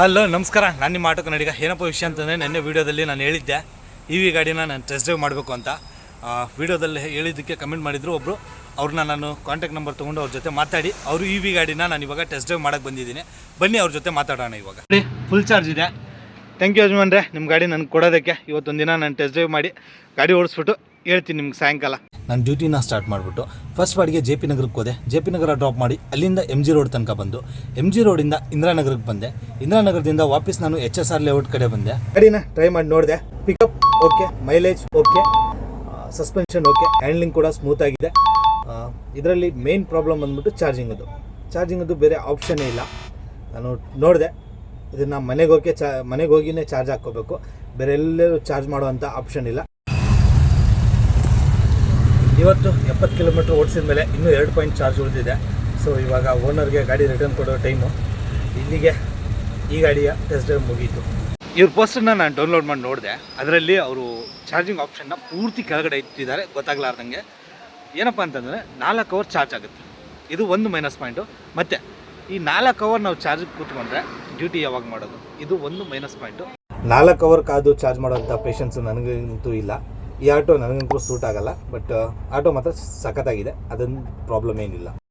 Hello, ನಮಸ್ಕಾರ. ನಾನು ನಿಮ್ಮ ಆಟೋ ಕನ್ನಡಿಗ ಏನಪ್ಪ ವಿಷಯ ಅಂತಂದರೆ, ನೆನ್ನೆ ವೀಡಿಯೋದಲ್ಲಿ ನಾನು ಹೇಳಿದ್ದೆ. ಇ ವಿ ಗಾಡಿನ ನಾನು ಟೆಸ್ಟ್ ಡ್ರೈವ್ ಮಾಡಬೇಕು ಅಂತ. ವೀಡಿಯೋದಲ್ಲಿ ಹೇಳಿದ್ದಕ್ಕೆ ಕಮೆಂಟ್ ಮಾಡಿದ್ರು ಒಬ್ಬರು ಅವ್ರನ್ನ ನಾನು ಕಾಂಟ್ಯಾಕ್ಟ್ ನಂಬರ್ ತೊಗೊಂಡು ಅವ್ರ ಜೊತೆ ಮಾತಾಡಿ. ಅವರು ಇ ವಿ ಗಾಡಿನ ನಾನು ಇವಾಗ ಟೆಸ್ಟ್ ಡ್ರೈವ್ ಮಾಡೋಕ್ಕೆ ಬಂದಿದ್ದೀನಿ. ಬನ್ನಿ, ಅವ್ರ ಜೊತೆ ಮಾತಾಡೋಣ ಇವಾಗ. ಫುಲ್ ಚಾರ್ಜ್ ಇದೆ. ಥ್ಯಾಂಕ್ ಯು ಯಜಮಾನ್ರೆ. ನಿಮ್ಮ ಗಾಡಿ ನನಗೆ ಕೊಡೋದಕ್ಕೆ. ಇವತ್ತೊಂದು ದಿನ ನಾನು ಟೆಸ್ಟ್ ಡ್ರೈವ್ ಮಾಡಿ ಗಾಡಿ ಓಡಿಸ್ಬಿಟ್ಟು ಹೇಳ್ತೀನಿ ನಿಮ್ಗೆ ಸಾಯಂಕಾಲ. ನಾನು ಡ್ಯೂಟಿನ ಸ್ಟಾರ್ಟ್ ಮಾಡಿಬಿಟ್ಟು ಫಸ್ಟ್ ಬಾಡಿಗೆ ಜೆ ಪಿ ನಗರಕ್ಕೆ ಹೋದೆ. ಜೆ ಪಿ ನಗರ ಡ್ರಾಪ್ ಮಾಡಿ ಅಲ್ಲಿಂದ ಎಂ ಜಿ ರೋಡ್ ತನಕ ಬಂದು ಎಂ ಜಿ ರೋಡಿಂದ ಇಂದಿರಾನಗರಕ್ಕೆ ಬಂದೆ. ಇಂದಿರಾನಗರದಿಂದ ವಾಪಸ್ ನಾನು ಎಚ್ ಎಸ್ ಆರ್ ಲೇಔಟ್ ಕಡೆ ಬಂದೆ. ಗಾಡಿನ ಟ್ರೈ ಮಾಡಿ ನೋಡಿದೆ. Pickup okay mileage okay suspension okay handling ಕೂಡ ಸ್ಮೂತ್ ಆಗಿದೆ. ಇದರಲ್ಲಿ ಮೇನ್ ಪ್ರಾಬ್ಲಮ್ ಬಂದ್ಬಿಟ್ಟು ಚಾರ್ಜಿಂಗದು ಚಾರ್ಜಿಂಗದು ಬೇರೆ ಆಪ್ಷನ್ನೇ ಇಲ್ಲ. ನಾನು ನೋಡಿದೆ. ಇದನ್ನು ಮನೆಗೆ ಹೋಗಿ ಚಾ ಮನೆಗೆ ಹೋಗಿನೇ ಚಾರ್ಜ್ ಹಾಕ್ಕೋಬೇಕು. ಬೇರೆ ಎಲ್ಲರೂ ಚಾರ್ಜ್ ಮಾಡುವಂಥ ಆಪ್ಷನ್ ಇಲ್ಲ. ಇವತ್ತು ಎಪ್ಪತ್ತು ಕಿಲೋಮೀಟ್ರ್ ಓಡಿಸಿದ ಮೇಲೆ ಇನ್ನೂ ಎರಡು ಪಾಯಿಂಟ್ ಚಾರ್ಜ್ ಉಳಿದಿದೆ. ಸೊ ಇವಾಗ ಓನರ್ಗೆ ಗಾಡಿ ರಿಟರ್ನ್ ಕೊಡೋ ಟೈಮು ಇಲ್ಲಿಗೆ ಈ ಗಾಡಿಯ ಟೆಸ್ಟ್ ಡ್ರೈವ್ ಮುಗೀತು. ಇವ್ರ ಪೋಸ್ಟರ್ನ ನಾನು ಡೌನ್ಲೋಡ್ ಮಾಡಿ ನೋಡಿದೆ. ಅದರಲ್ಲಿ ಅವರು ಚಾರ್ಜಿಂಗ್ ಆಪ್ಷನ್ನ ಪೂರ್ತಿ ಕೆಳಗಡೆ ಇಟ್ಟಿದ್ದಾರೆ. ಗೊತ್ತಾಗ್ಲಾರ್ದಂಗೆ. ಏನಪ್ಪ ಅಂತಂದರೆ ನಾಲ್ಕು ಅವರ್ ಚಾರ್ಜ್ ಆಗುತ್ತೆ. ಇದು ಒಂದು ಮೈನಸ್ ಪಾಯಿಂಟು ಮತ್ತು ಈ ನಾಲ್ಕು ಅವರ್ ನಾವು ಚಾರ್ಜ್ ಕೂತ್ಕೊಂಡ್ರೆ ಡ್ಯೂಟಿ ಯಾವಾಗ ಮಾಡೋದು? ಇದು ಒಂದು ಮೈನಸ್ ಪಾಯಿಂಟು ನಾಲ್ಕು ಅವರ್ ಕಾದು ಚಾರ್ಜ್ ಮಾಡೋಂಥ ಪೇಷನ್ಸು ನನಗಂತೂ ಇಲ್ಲ. ಈ ಆಟೋ ನನಗಂತೂ ಸೂಟ್ ಆಗಲ್ಲ ಬಟ್ ಆಟೋ ಮಾತ್ರ ಸಖತ್ತಾಗಿದೆ ಅದೊಂದು ಪ್ರಾಬ್ಲಮ್ ಏನಿಲ್ಲ.